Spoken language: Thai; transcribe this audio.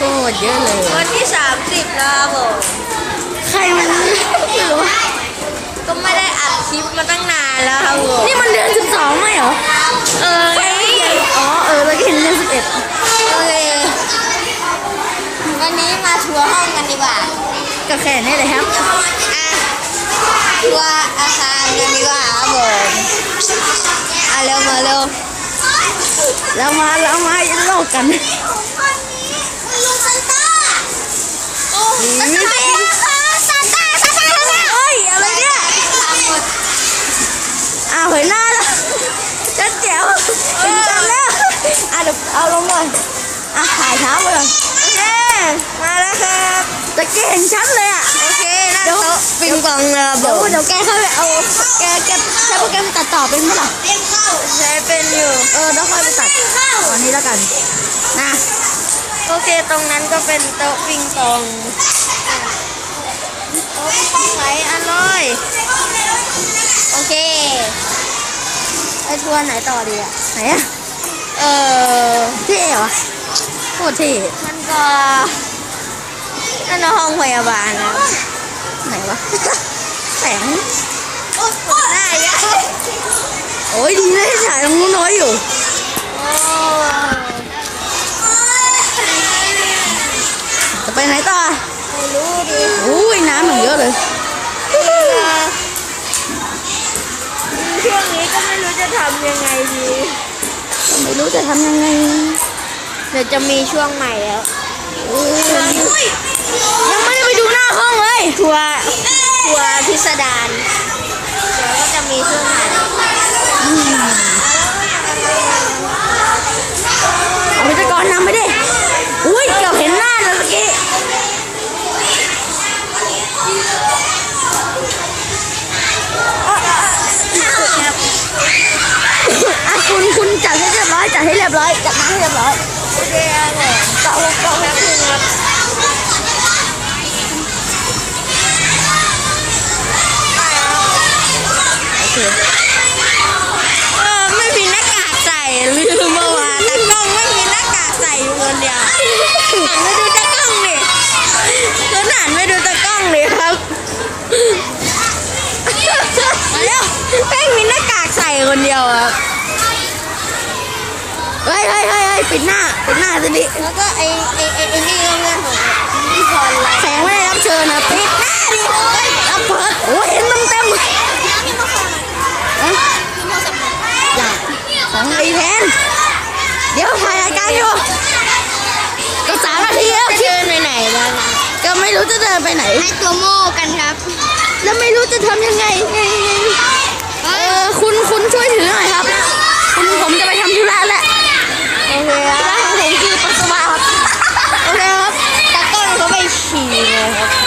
ตรเยอะเลย วันที่ 30นะครับผมใครมันไม่รู้ก็ไม่ได้อัดคลิปมาตั้งนานแล้วครับผมนี่มันเดือนสิบสองไม่เหรอ เออไงอ๋อ เออเราก็เห็นเดือนสิบเอ็ดโอเควันนี้มาทัวร์ห้องกันดีกว่า ก็แค่นี้เลยครับอะทัวร์อาคารกันดีกว่าครับผมอะเร็วมาเร็วแล้วมาแล้วมาโลกกัน ลุงซันต้าโอ้ ซันต้า ซันต้าซันต้า เฮ้ยอะไรเนี่ยอ้าวเห็นหน้าแล้วจะ แจ๋วถึงกันแล้วอะเดี๋ยวเอาลงก่อนอะถ่ายเท้าไปก่อนโอเค มาแล้วครับตะเกียงเห็นชัดเลยอะ โอเคนั่งโต๊ะปิงปองนะครับผเดี๋ยวมเดี๋ยวแกเข้าไปเอาแกแกใช้โปรแกรมตัดต่อเป็นเมื่อไหร่ใช้เป็นอยู่ เออแล้วค่อยไปตัดวันนี้แล้วกันนะโอเค ตรงนั้นก็เป็นโต๊ะปิงปองโต๊ะปิงปองไหลอร่อย โอเค ไปทัวร์ไหนต่อดีอะไหนอะเออเท่เหรอโคตรเท่มันก็นั่นนะห้องพยาบาลนะไหนวะแสงโอ้หน้ายักษ์โอ้ยดีเลยฉายตรงนู้นน้อยอยู่โอ้จะไปไหนต่อไม่รู้ดิอุ้ยน้ำอย่างเยอะเลย ช่วงนี้ก็ไม่รู้จะทำยังไงดีไม่รู้จะทำยังไง เดี๋ยวจะมีช่วงใหม่แล้วยังไม่ได้ไปดูหน้าห้องเลยทัวร์ทัวร์พิสดารเดี๋ยวก็จะมีช่วงใหม่ เอาพิธีกรนำไปดิอุ้ยเกือบเห็นหน้าแล้วเมื่อกี้อะคุณคุณจัดให้เรียบร้อยจัด ให้เรียบร้อยจัดมาให้เรียบร้อยโอเคครับผมต่อต่อแป๊บนึงครับโอเคเออไม่มีหน้ากากใส่ลืมเมื่อวานแต่กล้องไม่มีหน้ากากใส่อยู่คนเดียวหันไปดูตากล้องดิคือหันไปดูตากล้องเลยครับมาเร็วแป้งมีหน้ากากใส่คนเดียวครับ เฮ้ยเฮ้ยเฮ้ยเฮ้ยปิดหน้า ปิดหน้าสิแล้วก็ไอ้ไอ้ไอ้ไอ้นี่ก็เรื่องของพี่พแสงไม่ได้รับเชิญนะปิดหน้าดิเฮ้ยเปิดโอ้เห็นเต็มเต็มของไอ้แทนเดี๋ยวถ่ายรายการอยู่ก็สามนาทีแล้วเดินไปไหนแล้วก็ไม่รู้จะเดินไปไหนให้ตัวโม่กันครับ แล้วไม่รู้จะทำยังไงเออคุณคุณช่วยถือหน่อยครับ Mira.